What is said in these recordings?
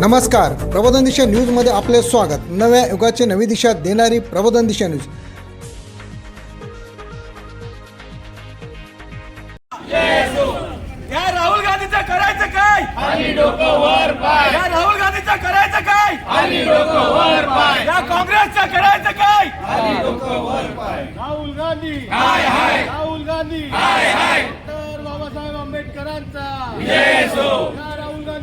नमस्कार. प्रबोधन दिशा न्यूजमध्ये आपले स्वागत. नव्या युगाची नवी दिशा देणारी प्रबोधन दिशा न्यूज. या राहुल गांधीचं करायचं काय? आणि डोकं वर पाय. या राहुल गांधीचं करायचं काय? आणि डोकं वर पाय. या काँग्रेसचं करायचं काय? राहुल गांधी. हाय हाय. राहुल गांधी. हाय हाय. डॉक्टर बाबासाहेब आंबेडकरांचा.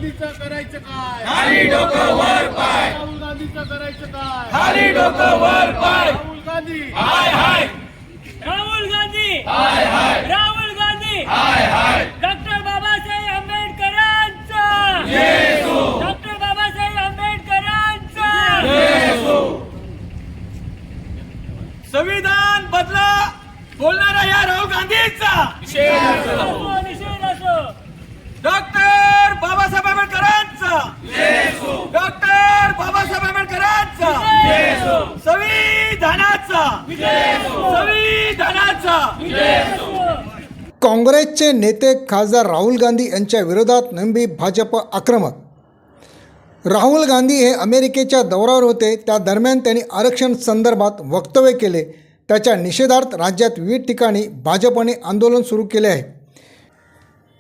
गांधीचं करायचं काय? आणि डोकं वर पाय. राहुल गांधीचं करायचं काय? खाली डोकं वर पाय. राहुल गांधी. हाय हाय. राहुल गांधी. हाय हाय. राहुल गांधी. हाय हाय. डॉक्टर बाबासाहेब आंबेडकरांचा. डॉक्टर बाबासाहेब आंबेडकरांचा. संविधान बदला बोलणारा या राहुल गांधीचा असो, निषेध असो डॉक्टर बाबासाहेब आंबेडकरांचा डॉक्टर बाबासाहेब आंबेडकरांचा संविधानाचा. संविधानाचा. काँग्रेसचे नेते खासदार राहुल गांधी यांच्या विरोधात नंबी भाजप आक्रमक. राहुल गांधी हे अमेरिकेच्या दौऱ्यावर होते. त्या दरम्यान त्यांनी आरक्षण संदर्भात वक्तव्य केले. त्याच्या निषेधार्थ राज्यात विविध ठिकाणी भाजपने आंदोलन सुरू केले आहे.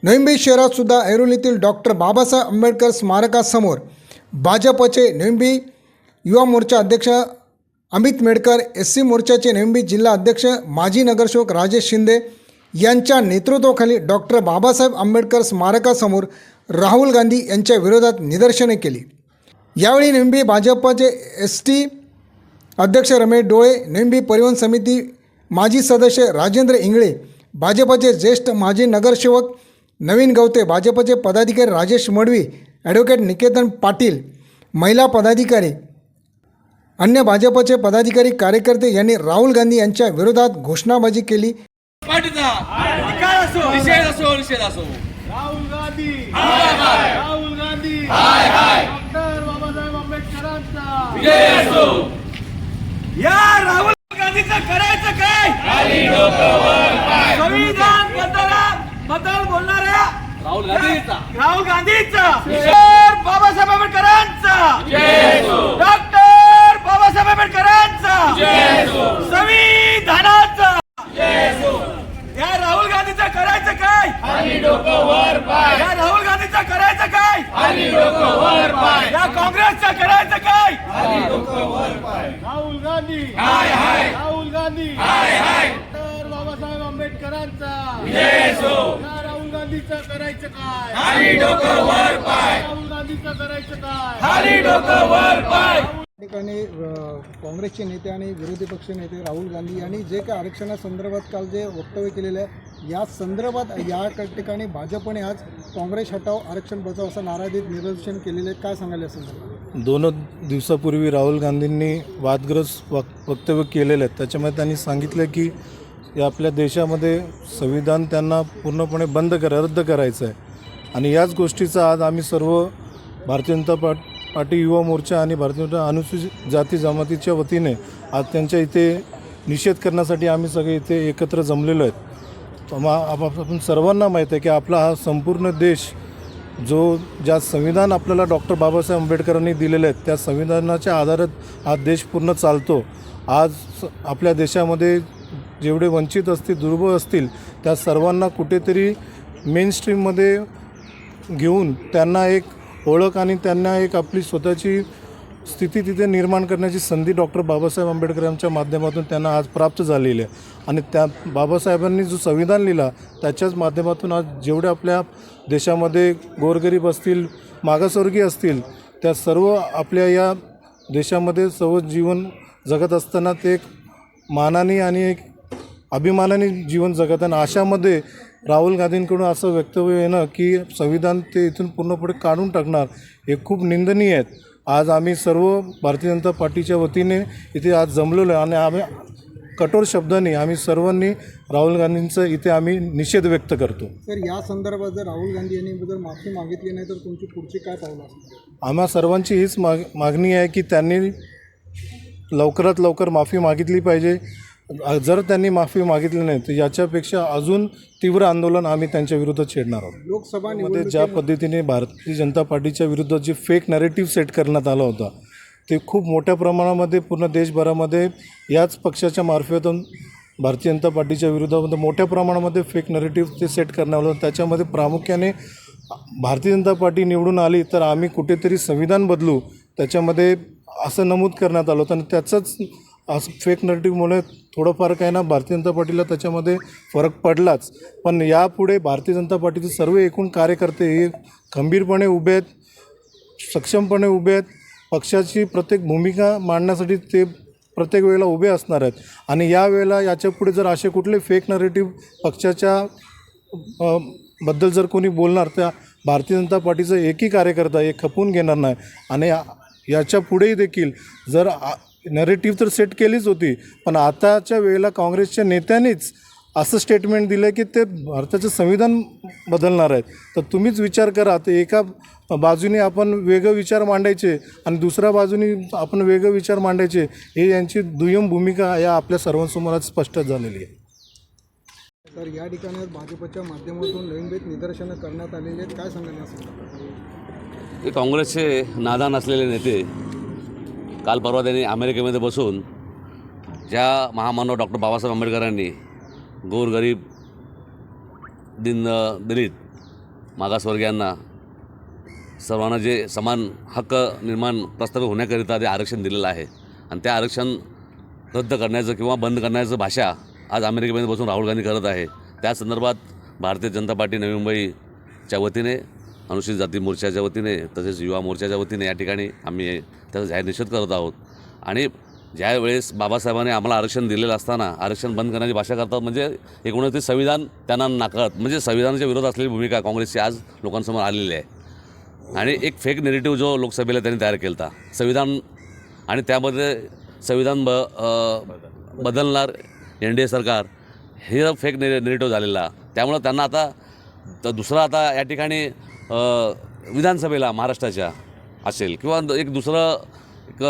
नोव्हेंबी शहरात सुद्धा ऐरोलीतील डॉक्टर बाबासाहेब आंबेडकर स्मारकासमोर भाजपचे नोव्हेंबी युवा मोर्चा अध्यक्ष अमित मेडकर एस सी मोर्चाचे नेहमी जिल्हा अध्यक्ष माजी नगरसेवक राजेश शिंदे यांच्या नेतृत्वाखाली डॉक्टर बाबासाहेब आंबेडकर स्मारकासमोर राहुल गांधी यांच्या विरोधात निदर्शने केली. यावेळी नेमबी भाजपचे एस टी अध्यक्ष रमेश डोळे नेमबी परिवहन समिती माजी सदस्य राजेंद्र इंगळे भाजपचे ज्येष्ठ माजी नगरसेवक नवीन गवते भाजपचे पदाधिकारी राजेश मडवी ॲडव्होकेट निकेतन पाटील महिला पदाधिकारी अन्य भाजपचे पदाधिकारी कार्यकर्ते यांनी राहुल गांधी यांच्या विरोधात घोषणाबाजी केली. राहुल गांधी. राहुल गांधी. हाय हाय. डॉक्टर बाबासाहेब आंबेडकरांचा. या राहुल गांधीचं करायचं काय? संविधान बदला बद्दल बोलणाऱ्या राहुल गांधीचा. राहुल गांधीचा. बाबासाहेब आंबेडकरांचा. संविधानाचा. या राहुल गांधीचं करायचं काय? आणि डोकं वर पाय. या राहुल गांधीचं करायचं काय? आणि डोकं वर पाय. या काँग्रेसचं करायचं काय? राहुल गांधी. हाय हाय. राहुल गांधी. हाय हाय. डॉक्टर बाबासाहेब आंबेडकरांचा. या राहुल गांधीचं करायचं काय? आणि डोकं वर पाय. राहुल गांधीचं करायचं काय? खाली डोकं वर पाय. या ठिकाणी काँग्रेसचे नेते आणि विरोधी पक्ष नेते राहुल गांधी यांनी जे काही आरक्षणासंदर्भात काल जे वक्तव्य केलेलं आहे या संदर्भात या ठिकाणी भाजपने आज काँग्रेस हटाव आरक्षण बचाव असं नारा देत निदर्शन केलेले आहे. काय सांगायला संदर्भात? दोन दिवसापूर्वी राहुल गांधींनी वादग्रस्त वक वक्तव्य केलेलं आहे. त्याच्यामध्ये त्यांनी सांगितलं की या आपल्या देशामध्ये संविधान त्यांना पूर्णपणे बंद करा रद्द करायचं आहे. आणि याच गोष्टीचा आज आम्ही सर्व भारतीय जनता पार्टी पाटी युवा मोर्चा आणि भारतीय अनुसूचित जाती जमातीच्या वतीने आज त्यांच्या इथे निषेध करण्यासाठी आम्ही सगळे इथे एकत्र जमलेलो आहेत. आम्हा- आप- आपण सर्वांना माहीत आहे की आपला हा संपूर्ण देश जो ज्या संविधान आपल्याला डॉक्टर बाबासाहेब आंबेडकरांनी दिलेले आहेत त्या संविधानाच्या आधारात हा देश पूर्ण चालतो. आज स- आपल्या देशामध्ये जेवढे वंचित असतील दुर्बळ असतील त्या सर्वांना कुठेतरी मेन स्ट्रीममध्ये घेऊन त्यांना एक ओळख आणि त्यांना एक आपली स्वतःची स्थिती तिथे निर्माण करण्याची संधी डॉक्टर बाबासाहेब आंबेडकर यांच्या माध्यमातून त्यांना आज प्राप्त झालेली आहे. आणि त्या बाबासाहेबांनी जो संविधान लिहिला त्याच्याच माध्यमातून आज जेवढे आपल्या देशामध्ये गोरगरीब असतील मागासवर्गीय असतील त्या सर्व आपल्या या देशामध्ये सर्व जीवन जगत असताना ते एक मानाने आणि एक अभिमानाने जीवन जगत आणि अशामध्ये राहुल गांधींकडून असं वक्तव्य येणं की संविधान ते इथून पूर्णपणे काढून टाकणार हे खूप निंदनीय आहेत आज आम्ही सर्व भारतीय जनता पार्टीच्या वतीने इथे आज जमलेलो आहे आणि आम्ही कठोर शब्दांनी आम्ही सर्वांनी राहुल गांधींचं इथे आम्ही निषेध व्यक्त करतो. तर या संदर्भात जर राहुल गांधी यांनी जर माफी मागितली नाही तर तुमची पुढची काय पावलं असणार? आम्हा सर्वांची हीच माग मागणी आहे की त्यांनी लवकरात लवकर माफी मागितली पाहिजे. जर त्यांनी माफी मागितली नाही तर याच्यापेक्षा अजून तीव्र आंदोलन आम्ही त्यांच्या विरुद्ध छेडणार आहोत लोकसभा मध्ये ज्या पद्धतीने भारतीय जनता पार्टीच्या विरुद्ध जे फेक नॅरेटिव्ह सेट करण्यात आला होता ते खूप मोठ्या प्रमाणामध्ये पूर्ण देशभरामध्ये याच पक्षाच्या मार्फतून भारतीय जनता पार्टीच्या विरोधामध्ये मोठ्या प्रमाणामध्ये फेक नॅरेटिव्ह ते सेट करण्यात आलं. त्याच्यामध्ये प्रामुख्याने भारतीय जनता पार्टी निवडून आली तर आम्ही कुठेतरी संविधान बदलू त्याच्यामध्ये असं नमूद करण्यात आलं होतं आणि त्याचंच असं फेक नरेटिव्हमुळे थोडंफार काय ना भारतीय जनता पार्टीला त्याच्यामध्ये फरक पडलाच. पण यापुढे भारतीय जनता पार्टीचे सर्व एकूण कार्यकर्ते हे खंबीरपणे उभे आहेत सक्षमपणे उभे आहेत. पक्षाची प्रत्येक भूमिका मांडण्यासाठी ते प्रत्येक वेळेला उभे असणार आहेत. आणि यावेळेला याच्यापुढे जर असे कुठले फेक नरेटिव्ह पक्षाच्या बद्दल जर कोणी बोलणार त्या भारतीय जनता पार्टीचा एकही कार्यकर्ता हे खपून घेणार नाही. आणि याच्या पुढेही देखील जर नरेटिव्ह तर सेट केलीच होती. पण आताच्या वेळेला काँग्रेसच्या नेत्यांनीच असं स्टेटमेंट दिलं की ते भारताचं संविधान बदलणार आहेत. तर तुम्हीच विचार करा ते एका बाजूने आपण वेगळे विचार मांडायचे आणि दुसऱ्या बाजूने आपण वेगळे विचार मांडायचे हे यांची दुय्यम भूमिका या आपल्या सर्वांसमोर आज स्पष्ट झालेली आहे. तर या ठिकाणी भाजपच्या माध्यमातून लैंगिक निदर्शनं करण्यात आलेली आहेत. काय? ते काँग्रेसचे नादान असलेले नेते काल परवा त्यांनी अमेरिकेमध्ये बसून ज्या महामानव डॉक्टर बाबासाहेब आंबेडकरांनी गोरगरीब दिन दलित मागासवर्गीयांना सर्वांना जे समान हक्क निर्माण प्रस्तावित होण्याकरिता ते आरक्षण दिलेलं आहे आणि त्या आरक्षण रद्द करण्याचं किंवा बंद करण्याचं भाषा आज अमेरिकेमध्ये बसून राहुल गांधी करत आहे. त्या संदर्भात भारतीय जनता पार्टी नवी मुंबईच्या वतीने अनुसूचित जाती मोर्चाच्या वतीने तसेच युवा मोर्चाच्या वतीने या ठिकाणी आम्ही त्याचा जाहीर निषेध करत आहोत. आणि ज्या वेळेस बाबासाहेबांनी आम्हाला आरक्षण दिलेलं असताना आरक्षण बंद करण्याची भाषा करतात म्हणजे एकूणच ते संविधान त्यांना नाकारत म्हणजे संविधानाच्या विरोधात असलेली भूमिका काँग्रेसची आज लोकांसमोर आलेली आहे. आणि एक फेक नेरेटिव्ह जो लोकसभेला त्यांनी तयार केला होता संविधान आणि त्यामध्ये संविधान ब बदलणार एन डी ए सरकार हे फेक ने नेरेटिव्ह झालेला. त्यामुळं त्यांना आता तर दुसरं आता या ठिकाणी विधानसभेला महाराष्ट्राच्या असेल किंवा एक दुसरं एक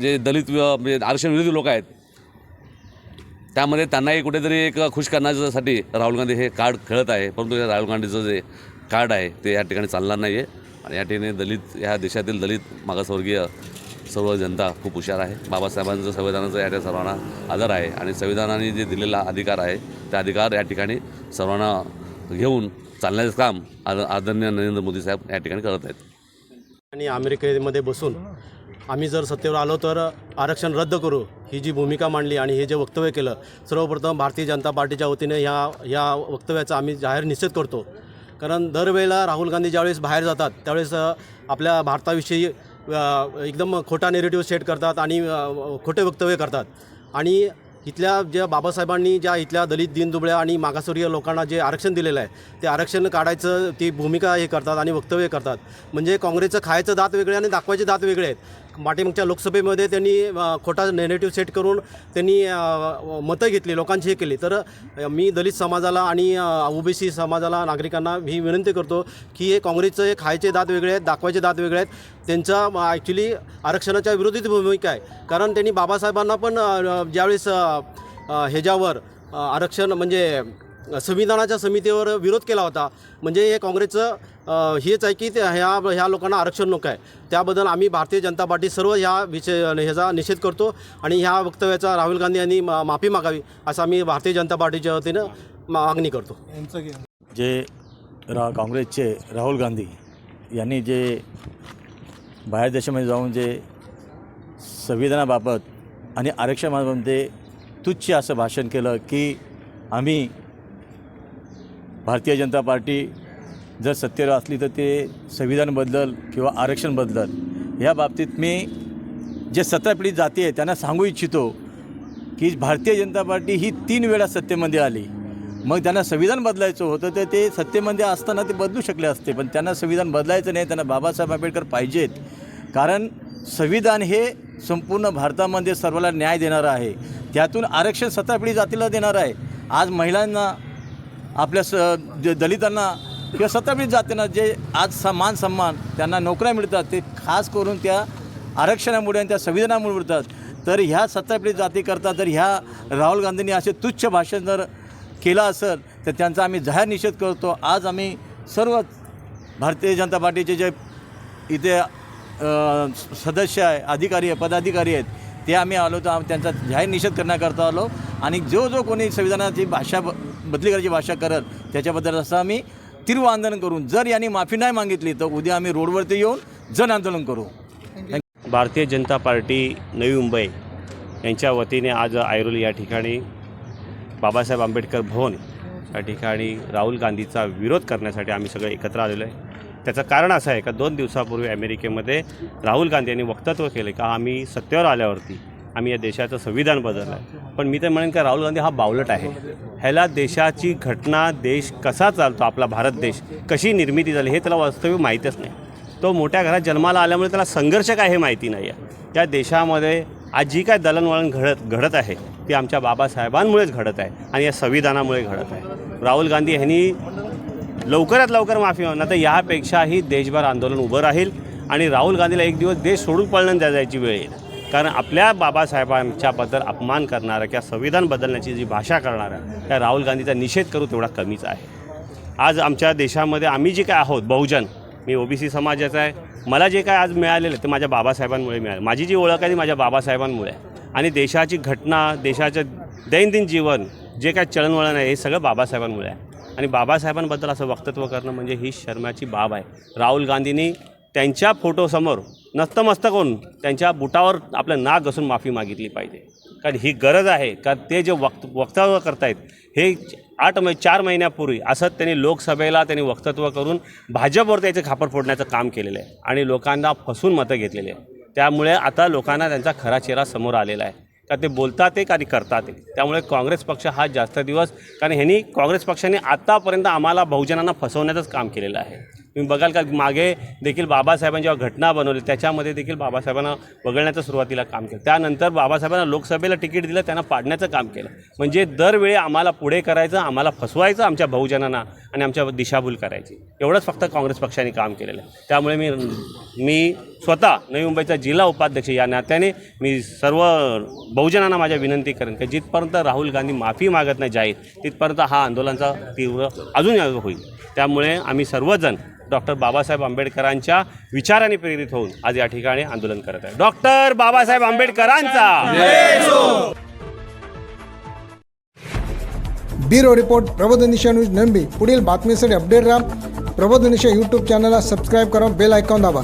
जे दलित म्हणजे आरक्षण विरोधी लोक आहेत त्यामध्ये त्यांनाही कुठेतरी एक खुश करण्यासाठी राहुल गांधी हे कार्ड खेळत आहे. परंतु या राहुल गांधीचं जे कार्ड आहे ते या ठिकाणी चालणार नाही आहे आणि या ठिकाणी दलित ह्या देशातील दलित मागासवर्गीय सर्व जनता खूप हुशार आहे. बाबासाहेबांचं संविधानाचं या ठिकाणी सर्वांना आदर आहे. आणि संविधानाने जे दिलेला अधिकार आहे त्या अधिकार या ठिकाणी सर्वांना घेऊन चालण्याचं काम आद आदरणीय नरेंद्र मोदी साहेब या ठिकाणी करत आहेत. आणि अमेरिकेमध्ये बसून आम्ही जर सत्तेवर आलो तर आरक्षण रद्द करू ही जी भूमिका मांडली आणि हे जे वक्तव्य केलं सर्वप्रथम भारतीय जनता पार्टीच्या वतीने ह्या ह्या वक्तव्याचा आम्ही जाहीर निषेध करतो. कारण दरवेळेला राहुल गांधी ज्यावेळेस बाहेर जातात त्यावेळेस आपल्या भारताविषयी एकदम खोटा नेरेटिव्ह सेट करतात आणि खोटे वक्तव्य करतात. आणि इथल्या ज्या बाबासाहेबांनी ज्या इथल्या दलित दीनदुबळ्या आणि मागासवर्गीय लोकांना जे आरक्षण दिलेलं आहे ते आरक्षण काढायचं ती भूमिका हे करतात आणि वक्तव्य करतात. म्हणजे काँग्रेसचं खायचं दात वेगळे आणि दाखवायचे दात वेगळे आहेत. पाठीमागच्या लोकसभेमध्ये त्यांनी खोटा नेरेटिव्ह सेट करून त्यांनी मतं घेतली लोकांची हे केली. तर मी दलित समाजाला आणि ओबीसी समाजाला नागरिकांना ही विनंती करतो की हे काँग्रेसचं हे खायचे दात वेगळे आहेत दाखवायचे दात वेगळे आहेत. त्यांचा ॲक्च्युली आरक्षणाच्या विरोधीत भूमिका आहे. कारण त्यांनी बाबासाहेबांना पण ज्यावेळेस ह्याच्यावर आरक्षण म्हणजे संविधानाच्या समितीवर विरोध केला होता. म्हणजे हे काँग्रेसचं हेच आहे की ते ह्या ह्या लोकांना आरक्षण नको आहे. त्याबद्दल आम्ही भारतीय जनता पार्टी सर्व ह्या विषय ह्याचा निषेध करतो आणि ह्या वक्तव्याचा राहुल गांधी यांनी मा- माफी मागावी असं आम्ही भारतीय जनता पार्टीच्या वतीनं मागणी करतो. जे रा काँग्रेसचे राहुल गांधी यांनी जे बाहेर देशामध्ये जाऊन जे संविधानाबाबत आणि आरक्षणाबाबत तुच्छ असं भाषण केलं की आम्ही भारतीय जनता पार्टी जर सत्तेवर असली तर ते संविधान बदलल किंवा आरक्षण बदलल. या बाबतीत मी जे सतरा पिढी जाती आहे त्यांना सांगू इच्छितो की भारतीय जनता पार्टी ही तीन वेळा सत्तेमध्ये आली. मग त्यांना संविधान बदलायचं होतं तर ते सत्तेमध्ये असताना ते बदलू शकले असते. पण त्यांना संविधान बदलायचं नाही त्यांना बाबासाहेब आंबेडकर पाहिजेत. कारण संविधान हे संपूर्ण भारतामध्ये सर्वाला न्याय देणारं आहे. त्यातून आरक्षण सतरा पिढी जातीला देणार आहे. आज महिलांना आपल्या स जे दलितांना किंवा सत्तावीस जातींना जे आज समान सन्मान त्यांना नोकऱ्या मिळतात ते खास करून त्या आरक्षणामुळे आणि त्या संविधानामुळे मिळतात. तर ह्या सत्तापीडित जातीकरता जर ह्या राहुल गांधींनी असे तुच्छ भाषण जर केलं असेल तर त्यांचा आम्ही जाहीर निषेध करतो. आज आम्ही सर्व भारतीय जनता पार्टीचे जे इथे सदस्य आहे अधिकारी आहे पदाधिकारी आहेत ते आम्ही आलो तर आम्ही त्यांचा जाहीर निषेध करण्याकरता आलो. आणि जो जो कोणी संविधानाची भाषा ब- बदली करायची भाषा करत त्याच्याबद्दल असं आम्ही तीव्र आंदोलन करून जर यांनी माफी नाही मागितली तर उद्या आम्ही रोडवरती येऊन जन आंदोलन करू भारतीय जनता पार्टी नवी मुंबई यांच्या वतीने आज ऐरोली या ठिकाणी बाबासाहेब आंबेडकर भवन या ठिकाणी राहुल गांधीचा विरोध करण्यासाठी आम्ही सगळे एकत्र आलेलो आहे. त्याचं कारण असं आहे का? दोन दिवसापूर्वी अमेरिकेमध्ये राहुल गांधी यांनी वक्तव्य केलं का? आम्ही सत्तेवर आल्यावरती आम्ही या देशाचं संविधान बदललं आहे. पण मी तर म्हणेन का राहुल गांधी हा बावलट आहे. ह्याला देशाची घटना देश कसा चालतो आपला भारत देश कशी निर्मिती झाली हे त्याला वास्तव्य माहीतच नाही. तो मोठ्या घरात जन्माला आल्यामुळे त्याला संघर्ष काय हे माहिती नाही आहे त्या देशामध्ये आज जी काय दलनवळण घडत घडत आहे ती आमच्या बाबासाहेबांमुळेच घडत आहे आणि या संविधानामुळे घडत आहे. राहुल गांधी यांनी लवकरात लवकर माफी मागणार तर यापेक्षाही देशभर आंदोलन उभं राहील आणि राहुल गांधीला एक दिवस देश सोडून पळणं द्या जायची वेळ येईल. कारण आपल्या बाबासाहेबांच्याबद्दल अपमान करणाऱ्या किंवा संविधान बदलण्याची जी भाषा करणाऱ्या त्या राहुल गांधीचा निषेध करू तेवढा कमीच आहे. आज आमच्या देशामध्ये आम्ही जे काय आहोत बहुजन मी ओबीसी समाजाचा आहे मला जे काय आज मिळालेलं ते माझ्या बाबासाहेबांमुळे मिळालं. माझी जी ओळख आहे ती माझ्या बाबासाहेबांमुळे आहे. आणि देशाची घटना देशाचं दैनंदिन जीवन जे काय चळणवळण आहे हे सगळं बाबासाहेबांमुळे आहे. आणि बाबासाहेबांबद्दल असं वक्तव्य करणं म्हणजे ही शर्माची बाब आहे. राहुल गांधींनी त्यांच्या फोटोसमोर नस्तमस्तक होऊन त्यांच्या बुटावर आपलं नाक घसून माफी मागितली पाहिजे. कारण ही गरज आहे. का ते जे वक्त वक्तव्य करतायत हे आठ मै चार महिन्यापूर्वी असं त्यांनी लोकसभेला त्यांनी वक्तव्य करून भाजपवर त्याचे खापर फोडण्याचं काम केलेलं आहे. आणि लोकांना फसून मतं घेतलेली आहे त्यामुळे आता लोकांना त्यांचा खरा चेहरा समोर आलेला आहे. का ते बोलतात एक आणि करतात एक. त्यामुळे काँग्रेस पक्ष हा जास्त दिवस कारण ह्यांनी काँग्रेस पक्षाने आत्तापर्यंत आम्हाला बहुजनांना फसवण्याचंच काम केलेलं आहे. तुम्ही बघाल का मागे देखील बाबासाहेबांनी जेव्हा घटना बनवली त्याच्यामध्ये देखील बाबासाहेबांना वगळण्याचं सुरुवातीला काम केलं. त्यानंतर बाबासाहेबांना लोकसभेला तिकीट दिलं त्यांना पाडण्याचं काम केलं. म्हणजे दरवेळी आम्हाला पुढे करायचं आम्हाला फसवायचं आमच्या बहुजनांना आणि आमच्या दिशाभूल करायची. एवढंच फक्त काँग्रेस पक्षाने काम केलेलं आहे. त्यामुळे मी मी स्वतः नवी मुंबईचा जिल्हा उपाध्यक्ष या नात्याने मी सर्व बहुजनांना माझ्या विनंती करेन की जिथपर्यंत राहुल गांधी माफी मागत नाही जाहीर तिथपर्यंत हा आंदोलनाचा तीव्र अजून होईल. त्यामुळे आम्ही सर्वजण डॉक्टर बाबासाहेब आंबेडकरांच्या विचाराने प्रेरित होऊन आज या ठिकाणी आंदोलन करत आहे. डॉक्टर बाबासाहेब आंबेडकरांचा. ब्युरो रिपोर्ट प्रबोधनिशा न्यूज नंबी. पुढील बातमीसाठी अपडेट राहा. प्रबोधनिशा यूट्यूब चॅनलला सबस्क्राईब करा बेल आयकॉन दाबा.